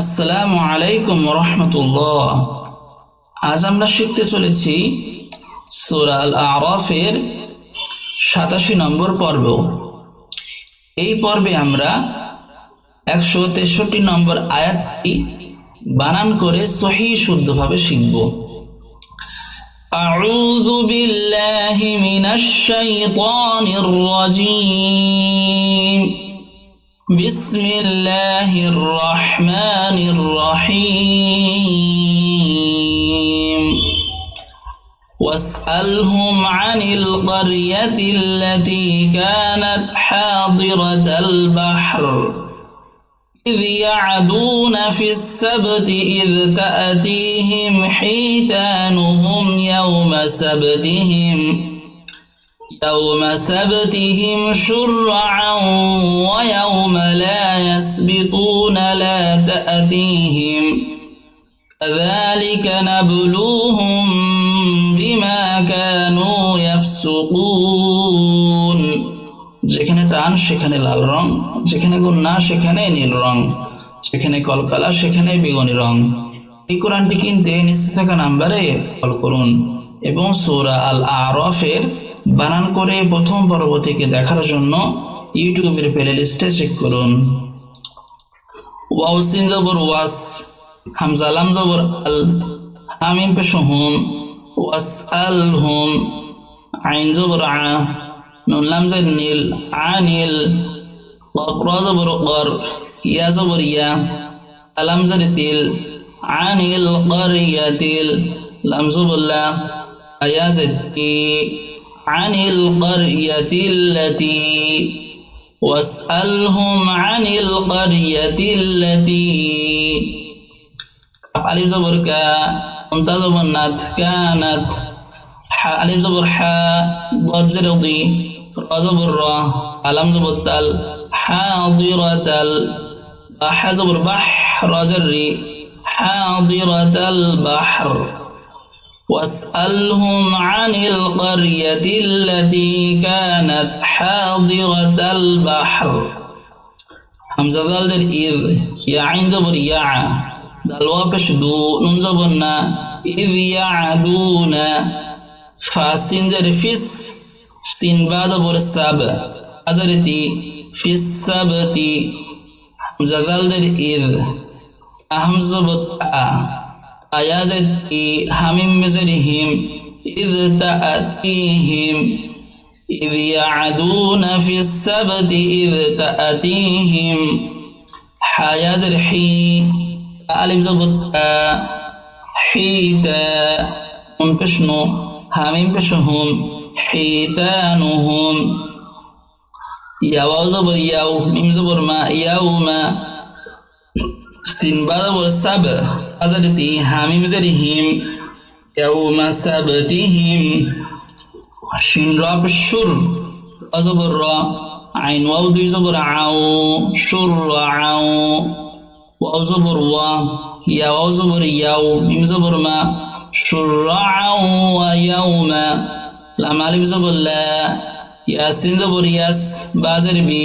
আসসালামু আলাইকুম রহমতুল্লাহ আজ আমরা শিখতে চলেছি সূরা আল আরাফের সাতাশি নম্বর পর্ব এই পর্বে আমরা একশো তেষট্টি নম্বর আয়াতটি বানান করে সহি শুদ্ধভাবে শিখব أعوذ بالله من الشيطان الرجيم بسم الله الرحمن الرحيم. واسألهم عن القرية التي كانت حاضرة البحر. إذ يعدون في السبت إذ تأتيهم حيتانهم يوم سبتهم. يوم سبتهم شرعا ويوم لا يسبطون لا تأتيهم كذلك نبلوهم بما كانوا يفسقون যেখানে টান সেখানে লাল রং যেখানে গুন্না সেখানে নীল রং যেখানে কলকালা সেখানে বেগুনি রং এই কোরআনটি কিনতে নিচে থাকা নাম্বারে কল করুন এবং সূরা আল আরফের বানান করে প্রথম পর্বটিকে দেখার জন্য ইউটিউবের প্লে লিস্টে চেক করুন। ওয়াউসিন জবর ওয়াস হামজালাম জবর আল আমিম পেশ হুম ওয়াস আল হুম আইন জবর আ নুনলাম জের নীল আনিল অকরা জবর কর ইয়া জবর ইয়া, আলাম জের তিল আনিল কর ইয়া তিল, লাম জবর লা আয়াজ عن القرية التي واسألهم عن القرية التي ألف زبر كا أنت زبر نات كانت ح ألف زبر ح ضاد ضي را زبر را ألم زبر تل حاضرة ح زبر بح را زري حاضرة البحر واسألهم عن القرية التي كانت حاضرة البحر. همزة ذال إذ يا عين زبر يع دال وابش دو نون إذ يعدون. فاسين زر فيس سين بعد بر السب أزرتي في السبت همزة ذال إذ أهم زبط آيازتي همم مزرهم إذ تأتيهم إذ يعدون في السبت إذ تأتيهم. حياز الحي ألف زبط حيتا منكشنو همم بشهم حيتانهم. ياو ميم زبر يوم سين باب السب أزلتي حميم زرهم يوم سبتهم شين راب الشر أزبر را عين واو دي زبر عو شر عو واو زبر وا يا واو زبر ياو ميم زبر ما شرعا ويوم لام ألف زبر لا ياسين زبر ياس بازر بي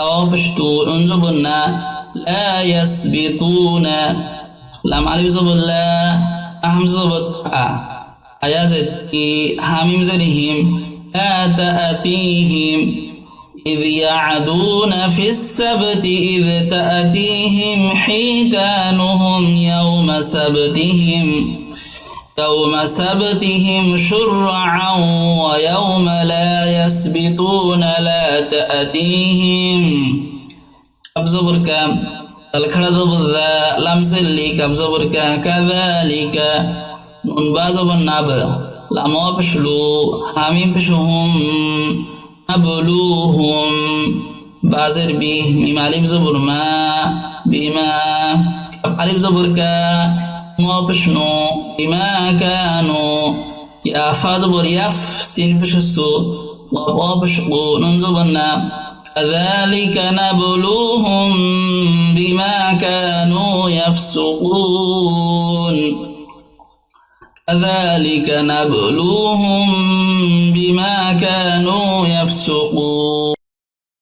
أو بشتو انزبرنا لا يسبقون لام علي زبر لا أهم زبر أيازت حميم زرهم لا تأتيهم. إذ يعدون في السبت إذ تأتيهم حيتانهم يوم سبتهم. يوم سبتهم شرعا ويوم لا يسبتون لا تأتيهم. কাবজবর কা তালখাড়া দবদা লামজেল লি কাবজবর কা কাযালিকা নুন বা জবর নাব লাম পেশলু হামিম পেশহুম আবলুহুম বাজের বি মিম আলিফ জবর মা বিমা আলিফ জবর কা মপশনু বিমা কানু ইয়া ফা জবর ইয়াফ সিন পেশসু ওয়া পেশকু নুন জবর না كذلك نبلوهم بما كانوا يفسقون. كذلك نبلوهم بما كانوا يفسقون.